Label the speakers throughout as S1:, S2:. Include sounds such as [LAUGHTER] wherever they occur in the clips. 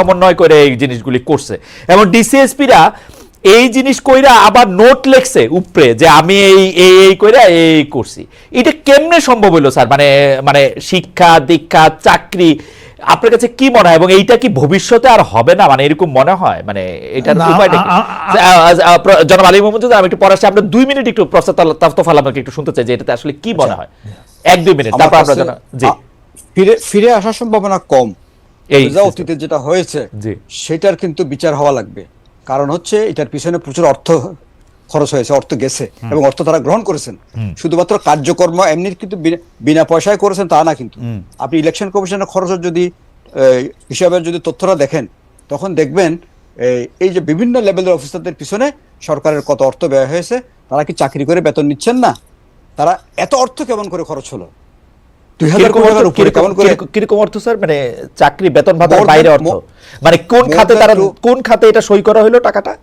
S1: সমন্বয় করে এই জিনিসগুলি করছে। এবং ডিসিএসপিরা এই জিনিস কইরা আবার নোট লেখছে উপরে যে আমি এই এই এই কইরা এই করছি। এটা কেমনে সম্ভব হইল স্যার? মানে মানে শিক্ষা দীক্ষা চাকরি আপনার কাছে কি মনে হয়? এবং এইটা কি ভবিষ্যতে আর হবে না? মানে এরকম মনে হয়? মানে এটা জনাব আলী মোহাম্মদ আমি একটু পরে আসছি। আপনার দুই মিনিট একটু প্রস্তাব তোফাল আমাকে একটু শুনতে চাই যে এটাতে আসলে কি মনে হয়? এক দুই মিনিট। তারপর জি।
S2: ফিরে ফিরে আসার সম্ভাবনা কম।
S1: এই
S2: অতীতে যেটা হয়েছে সেটার কিন্তু বিচার হওয়া লাগবে। কারণ হচ্ছে এটার পিছনে প্রচুর অর্থ খরচ হয়েছে অর্থ গেছে এবং অর্থ তারা গ্রহণ করেছেন। শুধুমাত্র কার্যকর্ম এমনি কিন্তু বিনা- পয়সায় করেছেন তা না কিন্তু। আপনি ইলেকশন কমিশনের খরচের যদি এই, হিসাবের যদি তথ্যটা দেখেন তখন দেখবেন এই, যে বিভিন্ন লেভেলের অফিসারদের পিছনে সরকারের কত অর্থ ব্যয় হয়েছে তারা কি চাকরি করে বেতন নিচ্ছেন না? তারা এত অর্থ কেমন করে খরচ হলো?
S1: কীরকম অর্থ- স্যার? মানে চাকরি বেতন ভাতার বাইরে অর্থ। মানে কোন খাতে তারা কোন খাতে এটা সই করা হলো টাকাটা?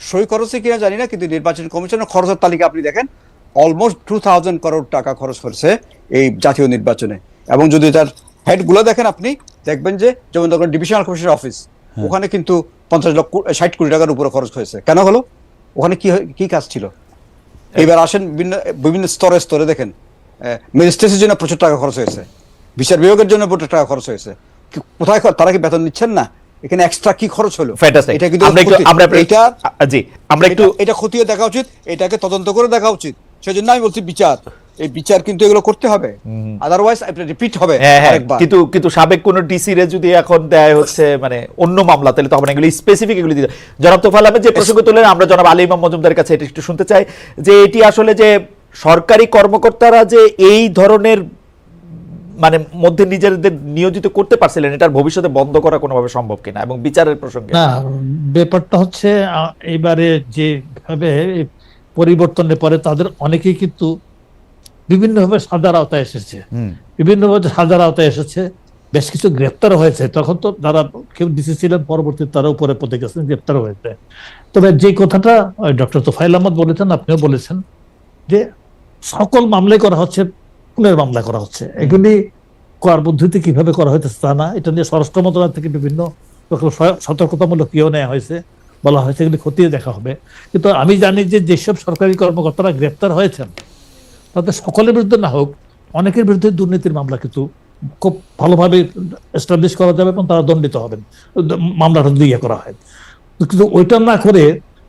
S2: সই খরচে কিনা জানি না কিন্তু নির্বাচন কমিশনের খরচের তালিকা আপনি দেখেন অলমোস্ট টু থাউজেন্ড করোড় টাকা খরচ করেছে এই জাতীয় নির্বাচনে। এবং যদি তার হেডগুলো দেখেন আপনি দেখবেন যে যেমন ধরুন ডিভিশনাল কমিশনের অফিস ওখানে কিন্তু পঞ্চাশ লক্ষ ষাট কোটি টাকার উপরে খরচ হয়েছে। কেন হলো? ওখানে কি কি কাজ ছিল? এবার আসেন বিভিন্ন বিভিন্ন স্তরে স্তরে দেখেন। ম্যাজিস্ট্রেসির জন্য প্রচুর টাকা খরচ হয়েছে। বিচার বিভাগের জন্য প্রচুর টাকা খরচ হয়েছে। কোথায় তারা কি বেতন নিচ্ছেন না? এখানে এক্সট্রা কি খরচ হলো? এটা কিন্তু
S1: আমরা
S2: এটা
S1: জি আমরা একটু
S2: এটা- খতিয়ে দেখা উচিত এটাকে তদন্ত করে দেখা উচিত। সেজন্য আমি বলছি বিচার। এই বিচার কিন্তু এগুলো করতে হবে। আদারওয়াইজ রিপিট হবে
S1: হ্যাঁ হ্যাঁ। কিন্তু কিন্তু সাবেক কোন ডিসি রে যদি এখন দেয় হচ্ছে মানে অন্য মামলা তাহলে তখন এগুলি স্পেসিফিক এগুলি দিতে জনাব তোফাল আহমেদ যে প্রসঙ্গ তুললেন আমরা জনাব আলী ইমাম মজুমদারের কাছে এটা একটু শুনতে চাই। যে এটি আসলে যে সরকারি কর্মকর্তারা যে এই ধরনের মানে মধ্যে নিজেদের নিয়োজিত করতে পারছিলেন এটার ভবিষ্যতে বন্ধ করা কোনোভাবে সম্ভব কিনা এবং বিচারের প্রসঙ্গে?
S3: না ব্যাপারটা হচ্ছে এবারে যে ভাবে পরিবর্তনের পরে তাদের অনেকেই কিন্তু বিভিন্নভাবে সাজার আওতায় এসেছে। বিভিন্নভাবে সাজার আওতায় এসেছে। বেশ কিছু গ্রেপ্তার হয়েছে। তখন তো যারা কেউ ডিসি ছিলেন পরবর্তী তারা উপরে পদে গেছেন গ্রেপ্তার হয়েছে। তবে যে কথাটা ডক্টর তোফাইল আহমদ বলেছেন আপনিও বলেছেন যে সকল মামলাই করা হচ্ছে খুনের মামলা করা হচ্ছে। এগুলি করার পদ্ধতি কীভাবে করা হয়েছে তা না, এটা নিয়ে স্বরাষ্ট্র মন্ত্রণালয় থেকে বিভিন্ন সতর্কতামূলক ইয়েও নেওয়া হয়েছে, বলা হয়েছে, এগুলি খতিয়ে দেখা হবে। কিন্তু আমি জানি যে যেসব সরকারি কর্মকর্তারা গ্রেপ্তার হয়েছেন, তাদের সকলের বিরুদ্ধে না হোক, অনেকের বিরুদ্ধে দুর্নীতির মামলা কিন্তু খুব ভালোভাবে এস্টাবলিশ করা যাবে এবং তারা দণ্ডিত হবেন মামলাটা যদি ইয়ে করা হয়। কিন্তু ওইটা না করে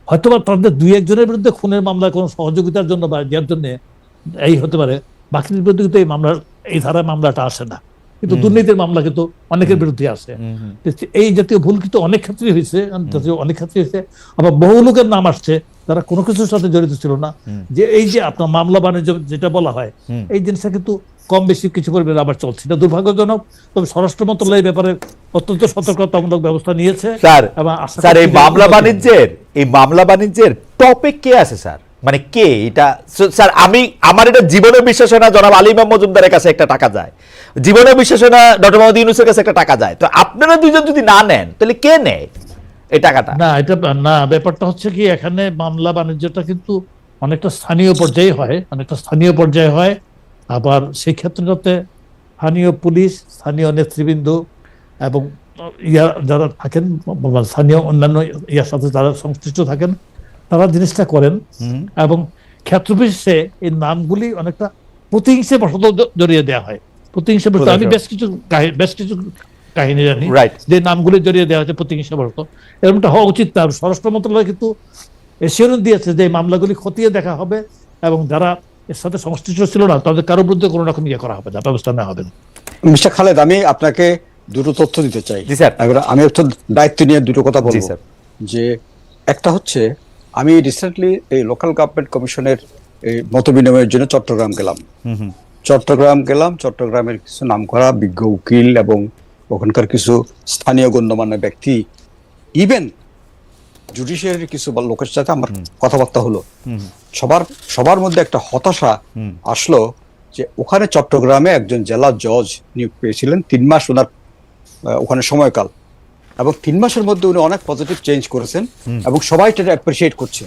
S3: হয়তোবা তাদের দুই একজনের বিরুদ্ধে খুনের মামলা কোনো সহযোগিতার জন্য বা দেওয়ার জন্য এই হতে পারে বাকিদের বিরুদ্ধে কিন্তু এই মামলার এই ধারায় মামলাটা আসে না। কিন্তু দুর্নীতির মামলা কিন্তু অনেকের বিরুদ্ধে আসে। এই জাতীয় ভুল কিন্তু অনেক ক্ষেত্রে হয়েছে অনেক ক্ষেত্রে হয়েছে আবার বহু লোকের নাম আসছে যারা কোনো কিছুর সাথে জড়িত ছিল না। যে এই যে আপনার মামলা বাণিজ্য যেটা বলা হয় এই জিনিসটা কিন্তু কম বেশি কিছু পরিমাণে আবার চলছে। এটা দুর্ভাগ্যজনক তবে স্বরাষ্ট্র মন্ত্রণালয় এই ব্যাপারে অত্যন্ত সতর্কতামূলক ব্যবস্থা নিয়েছে
S1: স্যার
S3: এবং
S1: স্যার এই মামলা বাণিজ্যের এই মামলা বাণিজ্যের টপে কে আছে স্যার? মানে কে এটা? স্যার আমি, আমার এটা জীবনের বিশ্বাস না জনাব আলী ইমাম মজুমদারের কাছে একটা টাকা যায়। জীবনের বিশ্বাস না ডক্টর মোহাম্মদ ইউনুসের কাছে একটা টাকা যায়। তো আপনারা দুজন যদি না নেন, তাহলে কে নেয় এই টাকাটা?
S3: না, এটা না, ব্যাপারটা হচ্ছে কি, এখানে মামলা বাণিজ্যটা কিন্তু অনেকটা স্থানীয় পর্যায়ে হয়, অনেকটা স্থানীয় পর্যায়ে হয়। আবার সেই ক্ষেত্রটাতে স্থানীয় পুলিশ, স্থানীয় নেতৃবৃন্দ এবং ইয়া যারা থাকেন স্থানীয় অন্যান্য ইয়ার সাথে যারা সংশ্লিষ্ট থাকেন তারা জিনিসটা করেন এবং ক্ষেত্রবিশেষে এই নামগুলি অনেকটা প্রতিহিংসে বশত জ- জড়িয়ে দেওয়া হয়। প্রতিহিংসে বশত আমি বেশ কিছু বেশ কিছু কাহিনী জানি। যে নামগুলি জড়িয়ে দেওয়া হচ্ছে প্রতিহিংসা বশত এরকমটা হওয়া উচিত না। স্বরাষ্ট্র মন্ত্রণালয় কিন্তু দিয়েছে যে মামলাগুলি খতিয়ে দেখা হবে এবং যারা এর সাথে সংশ্লিষ্ট ছিল না তাদের কারোর বিরুদ্ধে কোনো রকম ইয়ে করা হবে না ব্যবস্থা নেওয়া হবে না।
S2: মিস্টার খালেদ আমি আপনাকে দুটো তথ্য দিতে চাই। আমি দায়িত্ব নিয়ে দুটো কথা বলব।
S1: স্যার।
S2: যে একটা হচ্ছে আমি রিসেন্টলি এই লোকাল গভর্নমেন্ট কমিশনের এই মত বিনিময়ের জন্য চট্টগ্রাম গেলাম। চট্টগ্রাম গেলাম চট্টগ্রামের কিছু নামকরা বিজ্ঞ উকিল এবং ওখানকার কিছু স্থানীয় গণ্যমান্য ব্যক্তি ইভেন জুডিশিয়ারির কিছু বা লোকের সাথে আমার কথাবার্তা হলো। সবার সবার মধ্যে একটা হতাশা আসলো যে ওখানে চট্টগ্রামে একজন জেলা জজ নিয়োগ পেয়েছিলেন তিন মাস ওনার ওখানে সময়কাল। এবং তিন মাসের মধ্যে উনি অনেক পজিটিভ চেঞ্জ করেছেন এবং সবাই এটা অ্যাপ্রিসিয়েট করছে।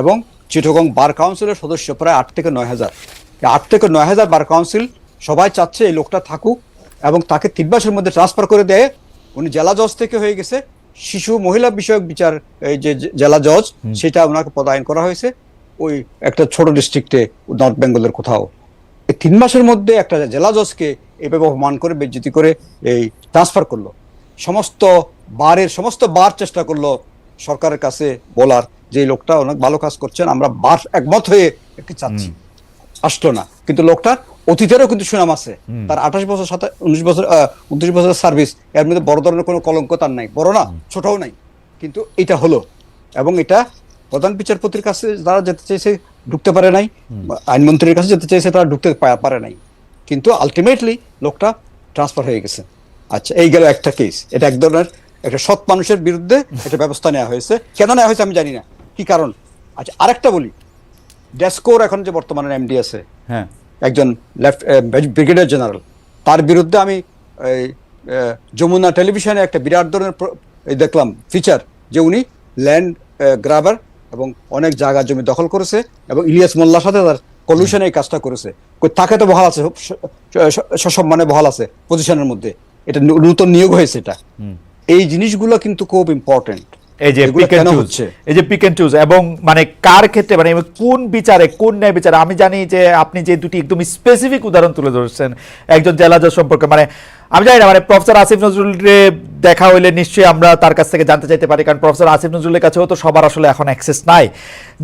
S2: এবং চিটগং বার কাউন্সিলের সদস্য প্রায় আট থেকে নয় হাজার। আট থেকে নয় হাজার বার কাউন্সিল সবাই চাচ্ছে এই লোকটা থাকুক এবং তাকে তিন মাসের মধ্যে ট্রান্সফার করে দেয়। উনি জেলা জজ থেকে হয়ে গেছে। শিশু মহিলা বিষয়ক বিচার এই যে যে জেলা জজ সেটা ওনাকে পদায়ন করা হয়েছে। ওই একটা ছোট ডিস্ট্রিক্টে নর্থ বেঙ্গলের কোথাও। তিন মাসের মধ্যে একটা জেলা জজকে এভাবে অপমান করে বেজ্জিতি করে এই ট্রান্সফার করল। সমস্ত বারের সমস্ত বার চেষ্টা করল সরকারের কাছে বলার যে লোকটা অনেক ভালো কাজ করছেন আমরা বার একমত হয়ে একটি চাচ্ছি। আসলো না। কিন্তু লোকটার অতীতেরও কিন্তু সুনাম আছে। তার আঠাশ বছর সাথে উনিশ বছর উনত্রিশ বছরের সার্ভিস এর মধ্যে বড় ধরনের কোনো কলঙ্ক তার নাই। বড় না ছোটও নাই। কিন্তু এটা হলো। এবং এটা প্রধান বিচারপতির কাছে যারা যেতে চেয়েছে ঢুকতে পারে নাই আইনমন্ত্রীর কাছে যেতে চেয়েছে তারা ঢুকতে পারে নাই। কিন্তু আলটিমেটলি লোকটা ট্রান্সফার হয়ে গেছে। আচ্ছা এই গেল একটা কেস এটা এক ধরনের একটা সৎ মানুষের বিরুদ্ধে একটা ব্যবস্থা নেওয়া হয়েছে। কেন নেওয়া হয়েছে আমি জানি না। কি কারণ? আচ্ছা আরেকটা বলি। ডেস্কোর এখন যে বর্তমানে এমডি আছে
S1: হ্যাঁ।
S2: একজন লেফট ব্রিগেডিয়ার জেনারেল তার বিরুদ্ধে আমি এই যমুনা টেলিভিশনে একটা বিরাট ধরনের দেখলাম ফিচার যে উনি ল্যান্ড গ্রাবার এবং অনেক জায়গা জমি দখল করেছে এবং ইলিয়াস মোল্লার সাথে তার কলিউশনে এই কাজটা করেছে। তাকে তো বহাল আছে সসম্মানে বহাল আছে পজিশনের মধ্যে। এটা নতুন নিয়োগ হয়েছে এটা। এই জিনিসগুলো কিন্তু খুব ইম্পর্টেন্ট
S1: এই যে পিক এন্ড চুজ? এই যে পিক এন্ড চুজ এবং মানে কার ক্ষেত্রে মানে কোন বিচারে কোন ন্যায় বিচারে আমি জানি যে আপনি যে দুটি একদম স্পেসিফিক উদাহরণ তুলে ধরছেন একজন জেলা জজ সম্পর্কে মানে আমি জানি না মানে প্রফেসর আসিফ নজরুলরে দেখা হইলে নিশ্চয়ই আমরা তার কাছ থেকে জানতে চাইতে পারি, কারণ প্রফেসর আসিফ নজরুলের কাছেও তো সবার আসলে এখন অ্যাক্সেস নাই।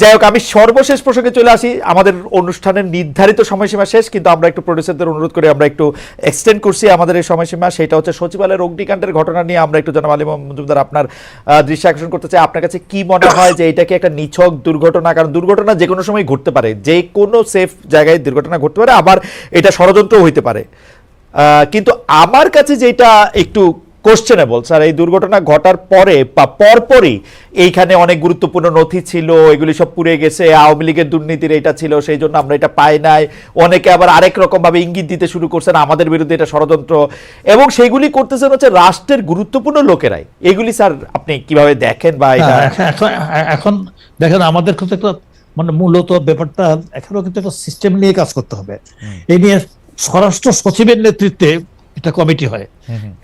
S1: যাই হোক, আমি সর্বশেষ প্রসঙ্গে চলে আসি। আমাদের অনুষ্ঠানের নির্ধারিত সময়সীমা শেষ, কিন্তু আমরা একটু প্রডিউসারদের অনুরোধ করে আমরা একটু এক্সটেন্ড করছি আমাদের এই সময়সীমা। সেটা হচ্ছে সচিবালয়ের অগ্নিকাণ্ডের ঘটনা নিয়ে আমরা একটু জনাব আলী মজুমদার আপনার দৃষ্টি আকর্ষণ করতে চাই। আপনার কাছে কি মনে হয় যে এটা কি একটা নিছক দুর্ঘটনা? কারণ দুর্ঘটনা যে কোনো সময় ঘটতে পারে, যে কোনো সেফ জায়গায় দুর্ঘটনা ঘটতে পারে, আবার এটা ষড়যন্ত্রও হইতে পারে। কিন্তু আমার কাছে যেটা একটু কোশ্চেনেবল স্যার এই দুর্ঘটনা ঘটার পরে বা পরপরই এইখানে অনেক গুরুত্বপূর্ণ নথি ছিল এগুলি সব পুড়ে গেছে আওয়ামী লীগের দুর্নীতির এটা ছিল সেই জন্য আমরা এটা পাই নাই। অনেকে আবার আরেক রকম ভাবে ইঙ্গিত দিতে শুরু করছেন আমাদের বিরুদ্ধে এটা ষড়যন্ত্র। এবং সেইগুলি করতেছেন হচ্ছে রাষ্ট্রের গুরুত্বপূর্ণ লোকেরাই। এগুলি স্যার আপনি কীভাবে দেখেন বা এটা
S3: হ্যাঁ, এখন- এখন এখন দেখেন আমাদের কিন্তু একটা মানে মূলত ব্যাপারটা এখনও কিন্তু একটা সিস্টেম নিয়ে কাজ করতে হবে। এই নিয়ে স্বরাষ্ট্র সচিবের নেতৃত্বে এটা কমিটি হয়।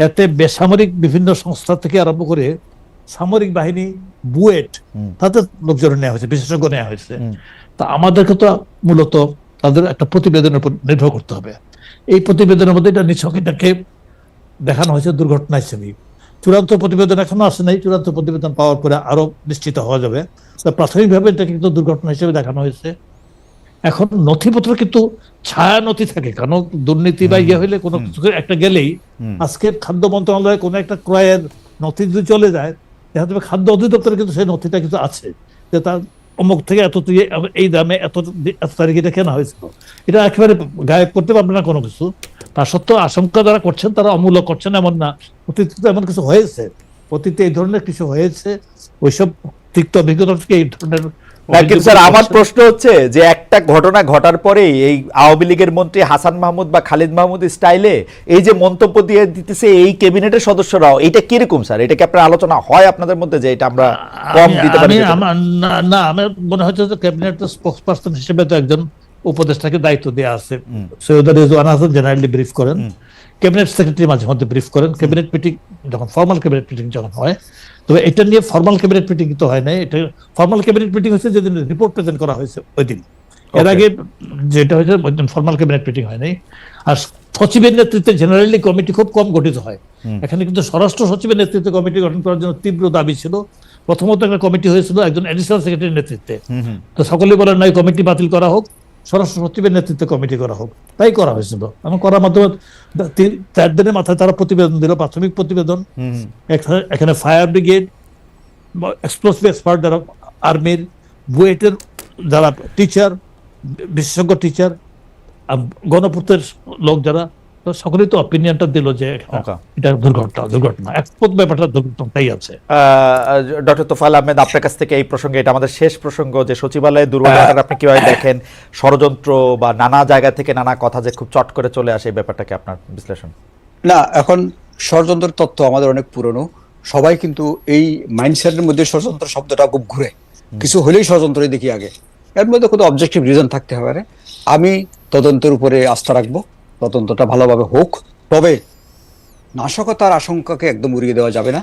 S3: এতে বেসামরিক বিভিন্ন সংস্থা থেকে আরম্ভ করে সামরিক বাহিনী বুয়েট তাদের লোকজন নেওয়া হয়েছে বিশেষজ্ঞ নেওয়া হয়েছে। তা আমাদেরকে তো মূলত তাদের একটা প্রতিবেদনের উপর নির্ভর করতে হবে। এই প্রতিবেদনের মধ্যে এটা নিছক এটাকে দেখানো হয়েছে দুর্ঘটনা হিসেবে চূড়ান্ত প্রতিবেদন এখনও আসে নাই চূড়ান্ত প্রতিবেদন পাওয়ার পরে আরও নিশ্চিত হওয়া যাবে। প্রাথমিকভাবে এটা কিন্তু দুর্ঘটনা হিসেবে দেখানো হয়েছে। এখন নথিপত্র কিন্তু ছায়া নথি থাকে কারণ দুর্নীতি বা ইয়ে হইলে কোনো কিছু একটা গেলেই আজকে খাদ্য মন্ত্রণালয়ে কোনো একটা ক্রয়ের নথি যদি চলে যায় দেখা যাবে খাদ্য অধিদপ্তরে কিন্তু সেই নথিটা কিন্তু আছে যে তার অমুক থেকে এত তুই এই দামে এত এত তারিখে এটা কেনা হয়েছিল। এটা একেবারে গায়েব করতে পারবে না কোনো কিছু। তা সত্ত্বেও আশঙ্কা যারা করছেন তারা অমূল্য করছেন এমন না। অতীতে এমন কিছু হয়েছে? অতীতে এই ধরনের কিছু হয়েছে? ওইসব তিক্ত অভিজ্ঞতা থেকে এই ধরনের
S1: কিন্তু স্যার আমার প্রশ্ন হচ্ছে যে একটা ঘটনা ঘটার পরেই এই আওয়ামী লীগের মন্ত্রী হাসান মাহমুদ বা খালিদ মাহমুদ স্টাইলে এই যে মন্তব্য দিয়ে দিতেছে এই ক্যাবিনেটের সদস্যরাও এটা কীরকম স্যার? এটা কি আপনার আলোচনা হয় আপনাদের মধ্যে যে এটা আমরা কম দিতে পারি
S3: না না আমার মনে হচ্ছে যে ক্যাবিনেট স্পোক্স পার্সন হিসেবে তো একজন উপদেষ্টাকে দায়িত্ব দেওয়া আছে। সৈয়দ রিজওয়ান হাসান জেনারেলি ব্রিফ করেন। ক্যাবিনেট সেক্রেটারি মাঝে মধ্যে ব্রিফ করেন। ক্যাবিনেট মিটিং যখন ফর্মাল ক্যাবিনেট মিটিং যখন হয় তবে এটা নিয়ে ফর্মাল ক্যাবিনেট মিটিং তো হয় নাই। এটা ফর্মাল ক্যাবিনেট মিটিং হয়েছে যেদিন রিপোর্ট প্রেজেন্ট করা হয়েছে ওই দিন। এর আগে যেটা হয়েছে ফর্মাল ক্যাবিনেট মিটিং হয় নাই। আর সচিবের নেতৃত্বে জেনারেলি কমিটি খুব কম গঠিত হয়। এখানে কিন্তু স্বরাষ্ট্র সচিবের নেতৃত্বে কমিটি গঠন করার জন্য তীব্র দাবি ছিল। প্রথমত একটা কমিটি হয়েছিল একজন অ্যাডিশনাল সেক্রেটারির নেতৃত্বে। তো সকলে বলেন নাই কমিটি বাতিল করা হোক। স্বরাষ্ট্র সচিবের নেতৃত্বে কমিটি করা হোক। তাই করা হয়েছিল এবং করার মাধ্যমে তিন চার দিনের মাথায় তারা প্রতিবেদন দিল প্রাথমিক প্রতিবেদন। এখানে- এখানে ফায়ার ব্রিগেড এক্সপ্লোসিভ এক্সপার্ট যারা আর্মির বুয়েটের যারা টিচার বিশেষজ্ঞ টিচার গণপূর্তের লোক যারা তো সকলেই তো অপিনিয়নটা দিল যে এটা দুর্ঘটনা দুর্ঘটনা। ব্যাপারটা দুর্ঘটনাটাই আছে।
S1: ডক্টর তোফাল আহমেদ আপনার কাছ থেকে এই প্রসঙ্গে এটা আমাদের শেষ প্রসঙ্গ যে সচিবালয়ে দুর্ঘটনাটা আপনি কীভাবে দেখেন? ষড়যন্ত্র বা নানা জায়গা থেকে নানা কথা যে খুব চট করে চলে আসে এই ব্যাপারটাকে আপনার বিশ্লেষণ।
S2: না এখন ষড়যন্ত্রের তত্ত্ব আমাদের অনেক পুরনো। সবাই কিন্তু এই মাইন্ডসেটের মধ্যে ষড়যন্ত্র শব্দটা খুব ঘুরে। কিছু হলেই ষড়যন্ত্রই দেখি আগে। এর মধ্যে কোনো অবজেক্টিভ রিজন থাকতে পারে। আমি তদন্তের উপরে আস্থা রাখব। তদন্তটা ভালোভাবে হোক, তবে নাশকতার আশঙ্কাকে একদম উড়িয়ে দেওয়া যাবে না,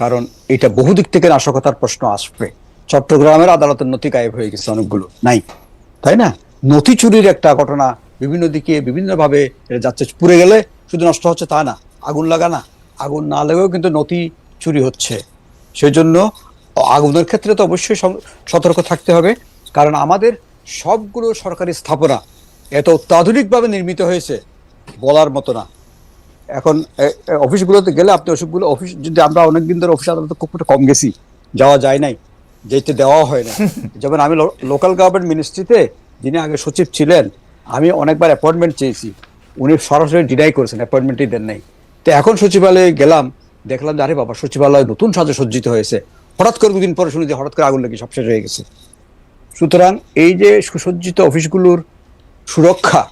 S2: কারণ এটা বহু দিক থেকে নাশকতার প্রশ্ন আসবে। চট্টগ্রামের আদালতের নথি গায়েব হয়ে গেছে অনেকগুলো, নাই, তাই না? নথি চুরির একটা ঘটনা বিভিন্ন দিকে বিভিন্নভাবে এটা যাচ্ছে, পুড়ে গেলে শুধু নষ্ট হচ্ছে তা না, আগুন লাগা না আগুন না লাগেও কিন্তু নথি চুরি হচ্ছে। সেই জন্য আগুনের ক্ষেত্রে তো অবশ্যই সতর্ক থাকতে হবে, কারণ আমাদের সবগুলো সরকারি স্থাপনা এত অত্যাধুনিকভাবে নির্মিত হয়েছে বলার মতো না। এখন অফিসগুলোতে গেলে আপনি অসুখগুলো অফিস যদি আমরা অনেকদিন ধরে অফিস আদালতে খুব একটা কম গেছি যাওয়া যায় নাই যেতে দেওয়া হয় না। [LAUGHS] যেমন আমি লোকাল গভর্নমেন্ট মিনিস্ট্রিতে যিনি আগে সচিব ছিলেন আমি অনেকবার অ্যাপয়েন্টমেন্ট চেয়েছি। উনি সরাসরি ডিনাই করেছেন অ্যাপয়েন্টমেন্টই দেন নাই। তো এখন সচিবালয়ে গেলাম দেখলাম যে আরে বাবা সচিবালয় নতুন সাজে সজ্জিত হয়েছে। হঠাৎ করে দুদিন পরে শুনি যে হঠাৎ করে আগুন লেগে সব শেষ হয়ে গেছে। সুতরাং এই যে সুসজ্জিত অফিসগুলোর সুরক্ষা